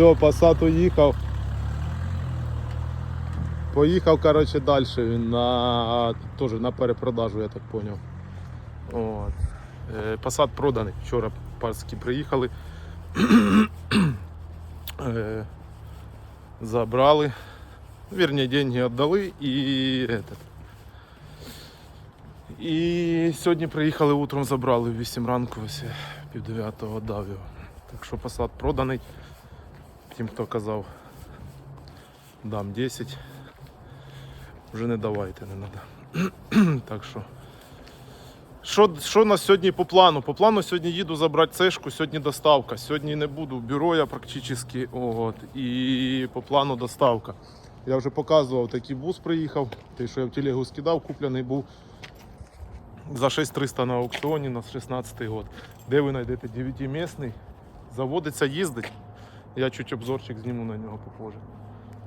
Все, Passat уїхав. Поїхав, коротше, далі він на теж на перепродажу, я так зрозумів. От. Е, проданий. Вчора паски приїхали. Е, Забрали. Вірні, деньги віддали і этот. І сьогодні приїхали утром, забрали в 8 ранку, ось пів дев'ятого дав його. Так що Passat проданий. Тим, хто казав, дам 10. Вже не давайте, не треба. так що. Що, що на сьогодні по плану? По плану сьогодні їду забрати цешку, сьогодні доставка. Сьогодні не буду бюро я практично. От, і по плану доставка. Я вже показував, такий бус приїхав. Той, що я в телегу скидав, куплений був за 6300 на аукціоні на 16 год. Де ви знайдете 9-місний, заводиться, їздить. Я чуть обзорчик зніму на нього попозже.